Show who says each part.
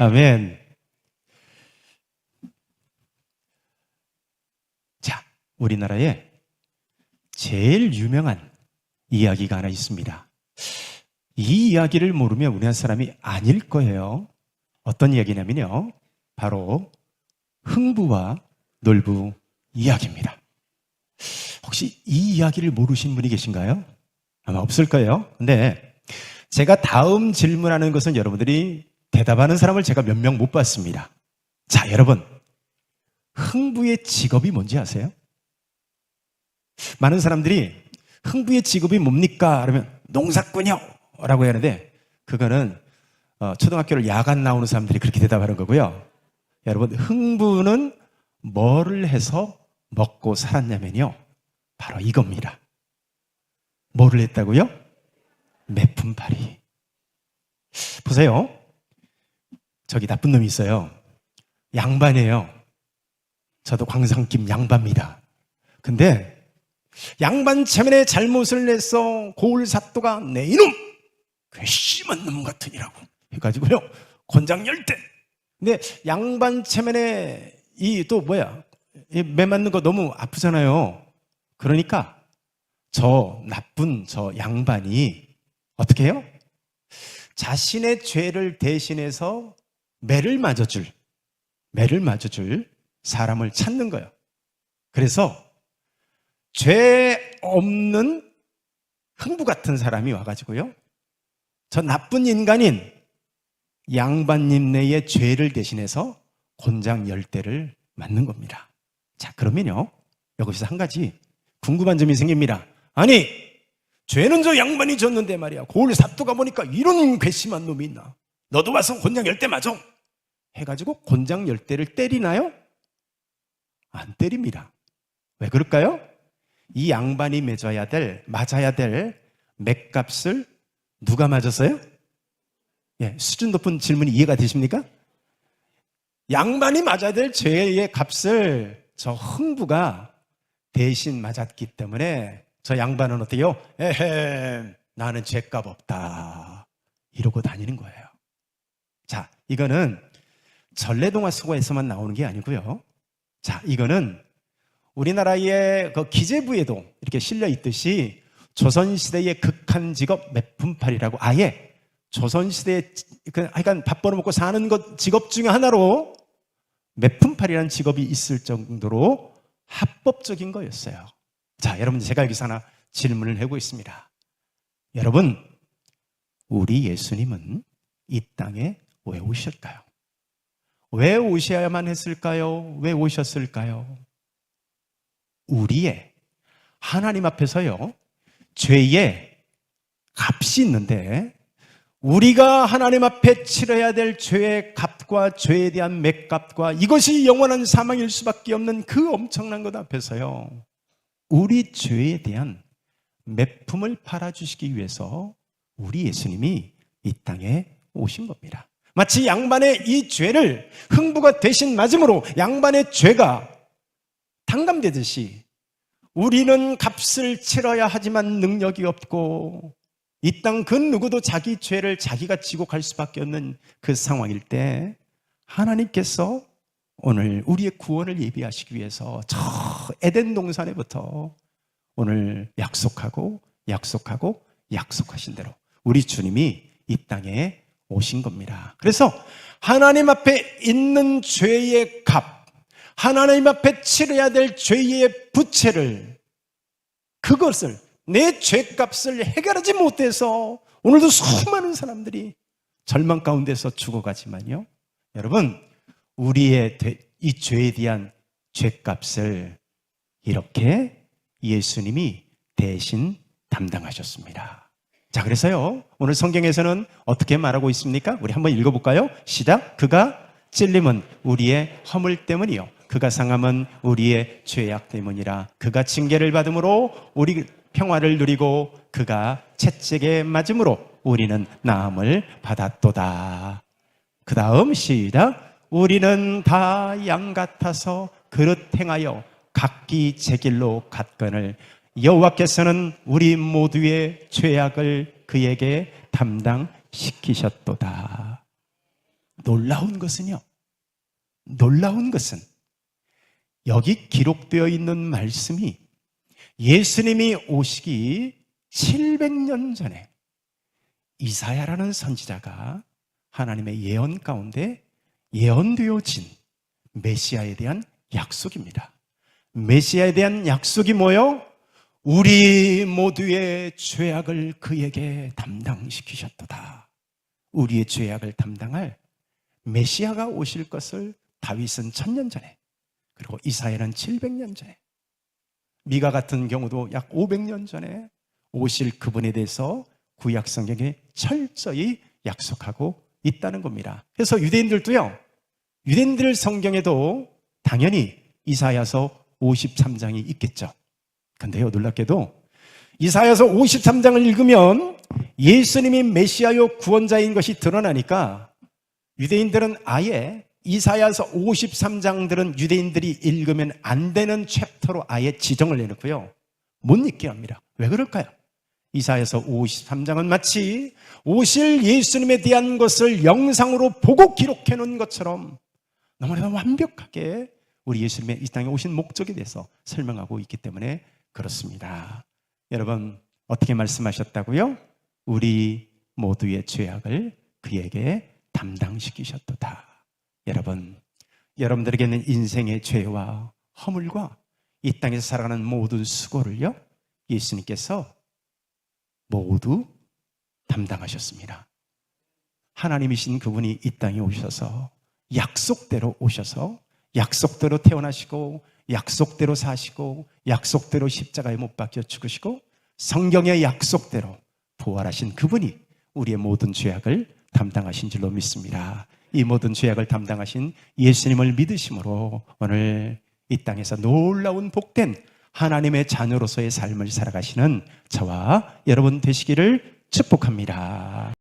Speaker 1: 아멘. 자, 우리나라에 제일 유명한 이야기가 하나 있습니다. 이 이야기를 모르면 우리나라 사람이 아닐 거예요. 어떤 이야기냐면요. 바로 흥부와 놀부 이야기입니다. 혹시 이 이야기를 모르신 분이 계신가요? 아마 없을 거예요. 근데 제가 다음 질문하는 것은 여러분들이 대답하는 사람을 제가 몇 명 못 봤습니다. 자, 여러분. 흥부의 직업이 뭔지 아세요? 많은 사람들이 흥부의 직업이 뭡니까? 그러면 농사꾼이요. 라고 하는데 그거는 어, 초등학교를 야간 나오는 사람들이 그렇게 대답하는 거고요. 여러분, 흥부는 뭐를 해서 먹고 살았냐면요. 바로 이겁니다. 뭐를 했다고요? 매품팔이. 보세요. 저기 나쁜 놈이 있어요. 양반이에요. 저도 광상김 양반입니다. 근데 양반 체면에 잘못을 내서 고을 사또가 내 이놈 괘씸한 놈 같으니라고 해가지고요 권장 열대. 근데 양반 체면에 이 또 뭐야 이 매 맞는 거 너무 아프잖아요. 그러니까 저 나쁜 저 양반이 어떻게 해요? 자신의 죄를 대신해서 매를 맞아줄, 매를 맞아줄 사람을 찾는 거예요. 그래서 죄 없는 흥부 같은 사람이 와가지고요. 저 나쁜 인간인 양반님 내의 죄를 대신해서 곤장 열대를 맞는 겁니다. 자, 그러면요. 여기서 한 가지 궁금한 점이 생깁니다. 아니, 죄는 저 양반이 졌는데 말이야. 고을 사또가 보니까 이런 괘씸한 놈이 있나? 너도 와서 곤장 열대 맞아. 해가지고 곤장 열대를 때리나요? 안 때립니다. 왜 그럴까요? 이 양반이 맺어야 될, 맞아야 될 맥값을 누가 맞았어요? 예, 수준 높은 질문이 이해가 되십니까? 양반이 맞아야 될 죄의 값을 저 흥부가 대신 맞았기 때문에 저 양반은 어때요? 에헤, 나는 죄값 없다. 이러고 다니는 거예요. 자, 이거는 전래동화 속에서만 나오는 게 아니고요. 자, 이거는 우리나라의 그 기재부에도 이렇게 실려 있듯이 조선시대의 극한 직업 매품팔이라고 아예 조선시대에 그 하여간 밥 벌어먹고 사는 것 직업 중에 하나로 매품팔이라는 직업이 있을 정도로 합법적인 거였어요. 자, 여러분 제가 여기서 하나 질문을 해보고 있습니다. 여러분, 우리 예수님은 이 땅에 왜 오셨을까요? 왜 오셔야만 했을까요? 왜 오셨을까요? 우리의 하나님 앞에서요, 죄의 값이 있는데, 우리가 하나님 앞에 치러야 될 죄의 값과 죄에 대한 맥값과 이것이 영원한 사망일 수밖에 없는 그 엄청난 것 앞에서요, 우리 죄에 대한 매품을 팔아주시기 위해서 우리 예수님이 이 땅에 오신 겁니다. 마치 양반의 이 죄를 흥부가 대신 맞음으로 양반의 죄가 탕감되듯이 우리는 값을 치러야 하지만 능력이 없고 이 땅 그 누구도 자기 죄를 자기가 지고 갈 수밖에 없는 그 상황일 때 하나님께서 오늘 우리의 구원을 예비하시기 위해서 저 에덴 동산에부터 오늘 약속하고 약속하고 약속하신 대로 우리 주님이 이 땅에 오신 겁니다. 그래서 하나님 앞에 있는 죄의 값, 하나님 앞에 치러야 될 죄의 부채를 그것을 내 죄값을 해결하지 못해서 오늘도 수많은 사람들이 절망 가운데서 죽어가지만요. 여러분, 우리의 이 죄에 대한 죄값을 이렇게 예수님이 대신 담당하셨습니다. 자, 그래서요, 오늘 성경에서는 어떻게 말하고 있습니까? 우리 한번 읽어볼까요? 시작. 그가 찔림은 우리의 허물 때문이요. 그가 상함은 우리의 죄악 때문이라. 그가 징계를 받음으로 우리 평화를 누리고 그가 채찍에 맞음으로 우리는 나음을 받았도다. 그 다음 시작. 우리는 다 양 같아서 그릇 행하여 각기 제 길로 갔거늘 여호와께서는 우리 모두의 죄악을 그에게 담당시키셨도다. 놀라운 것은요. 놀라운 것은 여기 기록되어 있는 말씀이 예수님이 오시기 700년 전에 이사야라는 선지자가 하나님의 예언 가운데 예언되어진 메시아에 대한 약속입니다. 메시아에 대한 약속이 뭐요? 우리 모두의 죄악을 그에게 담당시키셨도다. 우리의 죄악을 담당할 메시아가 오실 것을 다윗은 천년 전에 그리고 이사야는 700년 전에 미가 같은 경우도 약 500년 전에 오실 그분에 대해서 구약 성경에 철저히 약속하고 있다는 겁니다. 그래서 유대인들도요. 유대인들 성경에도 당연히 이사야서 53장이 있겠죠. 근데요, 놀랍게도 이사야서 53장을 읽으면 예수님이 메시아요 구원자인 것이 드러나니까 유대인들은 아예 이사야서 53장들은 유대인들이 읽으면 안 되는 챕터로 아예 지정을 내놓고요. 못 읽게 합니다. 왜 그럴까요? 이사야서 53장은 마치 오실 예수님에 대한 것을 영상으로 보고 기록해 놓은 것처럼 너무나 완벽하게 우리 예수님의 이 땅에 오신 목적에 대해서 설명하고 있기 때문에 그렇습니다. 여러분, 어떻게 말씀하셨다고요? 우리 모두의 죄악을 그에게 담당시키셨도다. 여러분, 여러분들에게는 인생의 죄와 허물과 이 땅에서 살아가는 모든 수고를요, 예수님께서 모두 담당하셨습니다. 하나님이신 그분이 이 땅에 오셔서 약속대로 오셔서 약속대로 태어나시고 약속대로 사시고 약속대로 십자가에 못 박혀 죽으시고 성경의 약속대로 부활하신 그분이 우리의 모든 죄악을 담당하신 줄로 믿습니다. 이 모든 죄악을 담당하신 예수님을 믿으심으로 오늘 이 땅에서 놀라운 복된 하나님의 자녀로서의 삶을 살아가시는 저와 여러분 되시기를 축복합니다.